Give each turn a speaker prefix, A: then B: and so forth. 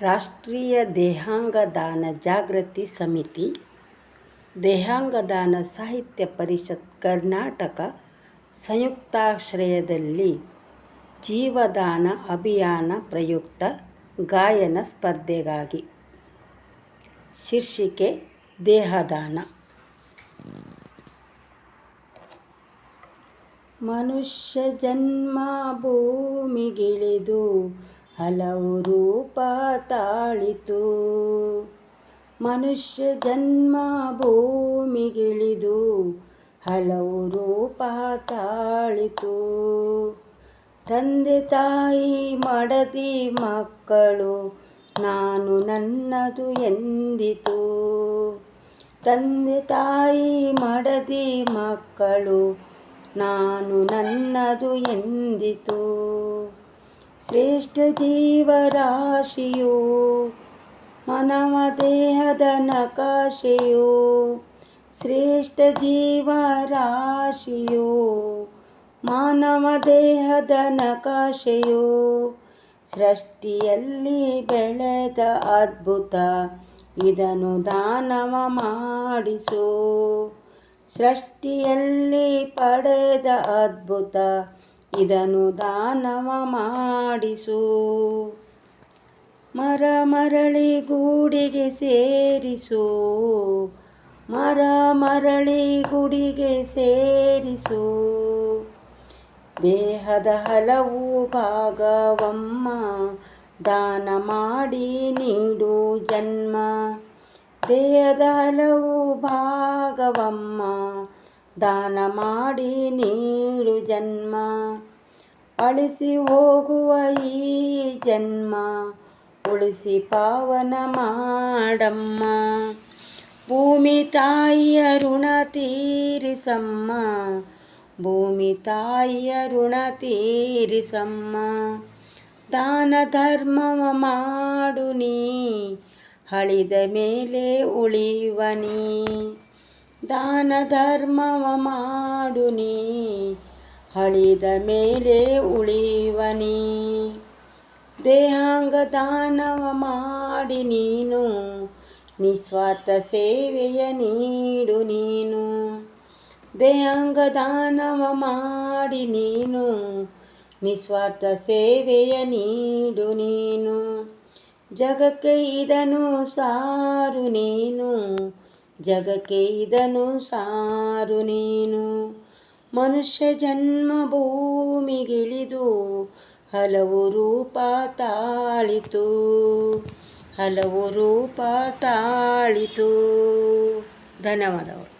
A: ರಾಷ್ಟ್ರೀಯ ದೇಹಾಂಗ ದಾನ ಜಾಗೃತಿ ಸಮಿತಿ, ದೇಹಾಂಗ ದಾನ ಸಾಹಿತ್ಯ ಪರಿಷತ್ ಕರ್ನಾಟಕ ಸಂಯುಕ್ತಾಶ್ರಯದಲ್ಲಿ ಜೀವದಾನ ಅಭಿಯಾನ ಪ್ರಯುಕ್ತ ಗಾಯನ ಸ್ಪರ್ಧೆಗಾಗಿ. ಶೀರ್ಷಿಕೆ, ದೇಹದಾನ. ಮನುಷ್ಯ ಜನ್ಮ ಭೂಮಿಗಿಳಿದು ಹಲವು ರೂಪ ತಾಳಿತು. ಮನುಷ್ಯ ಜನ್ಮ ಭೂಮಿಗಿಳಿದು ಹಲವು ರೂಪ ತಾಳಿತು. ತಂದೆ ತಾಯಿ ಮಡದಿ ಮಕ್ಕಳು, ನಾನು ನನ್ನದು ಎಂದಿತು. ತಂದೆ ತಾಯಿ ಮಡದಿ ಮಕ್ಕಳು, ನಾನು ನನ್ನದು ಎಂದಿತು. ಶ್ರೇಷ್ಠ ಜೀವರಾಶಿಯು, ಮನವ ದೇಹದ ನಕಾಶೆಯು, ಶ್ರೇಷ್ಠ ಜೀವರಾಶಿಯು, ಮಾನವ ದೇಹದ ನಕಾಶೆಯು, ಸೃಷ್ಟಿಯಲ್ಲಿ ಬೆಳೆದ ಅದ್ಭುತ ಇದನ್ನು ದಾನವ ಮಾಡಿಸು. ಸೃಷ್ಟಿಯಲ್ಲಿ ಪಡೆದ ಅದ್ಭುತ ಇದನ್ನು ದಾನವ ಮಾಡಿಸು. ಮರ ಮರಳಿ ಗೂಡಿಗೆ ಸೇರಿಸು. ಮರ ಮರಳಿ ಗುಡಿಗೆ ಸೇರಿಸು. ದೇಹದ ಹಲವು ಭಾಗವಮ್ಮ ದಾನ ಮಾಡಿ ನೀಡು ಜನ್ಮ. ದೇಹದ ಹಲವು ಭಾಗವಮ್ಮ ದಾನ ಮಾಡಿ ನೀಡು ಜನ್ಮ. ಅಳಿಸಿ ಹೋಗುವ ಈ ಜನ್ಮ, ಉಳಿಸಿ ಪಾವನ ಮಾಡಮ್ಮ. ಭೂಮಿ ತಾಯಿಯ ಋಣ ತೀರಿಸಮ್ಮ, ಭೂಮಿ ತಾಯಿಯ ಋಣ ತೀರಿಸಮ್ಮ. ದಾನ ಧರ್ಮವ ಮಾಡು ನೀ, ಹಳಿದ ಮೇಲೆ ಉಳಿಯುವನಿ ದಾನ ಧರ್ಮವ ಮಾಡು ನೀ ಹಳಿದ ಮೇಲೆ ಉಳಿವನಿ ದೇಹಾಂಗ ದಾನವ ಮಾಡಿ ನೀನು, ನಿಸ್ವಾರ್ಥ ಸೇವೆಯ ನೀಡು ನೀನು. ದೇಹಾಂಗ ದಾನವ ಮಾಡಿ ನೀನು, ನಿಸ್ವಾರ್ಥ ಸೇವೆಯ ನೀಡು ನೀನು. ಜಗಕ್ಕೆ ಇದನು ಸಾರು ನೀನು, ಜಗಕ್ಕೆ ಇದನು ಸಾರು ನೀನು. ಮನುಷ್ಯ ಜನ್ಮ ಭೂಮಿಗಿಳಿದು ಹಲವು ರೂಪ ತಾಳಿತು. ಹಲವು ರೂಪ ತಾಳಿತು. ಧನ್ಯವಾದಗಳು.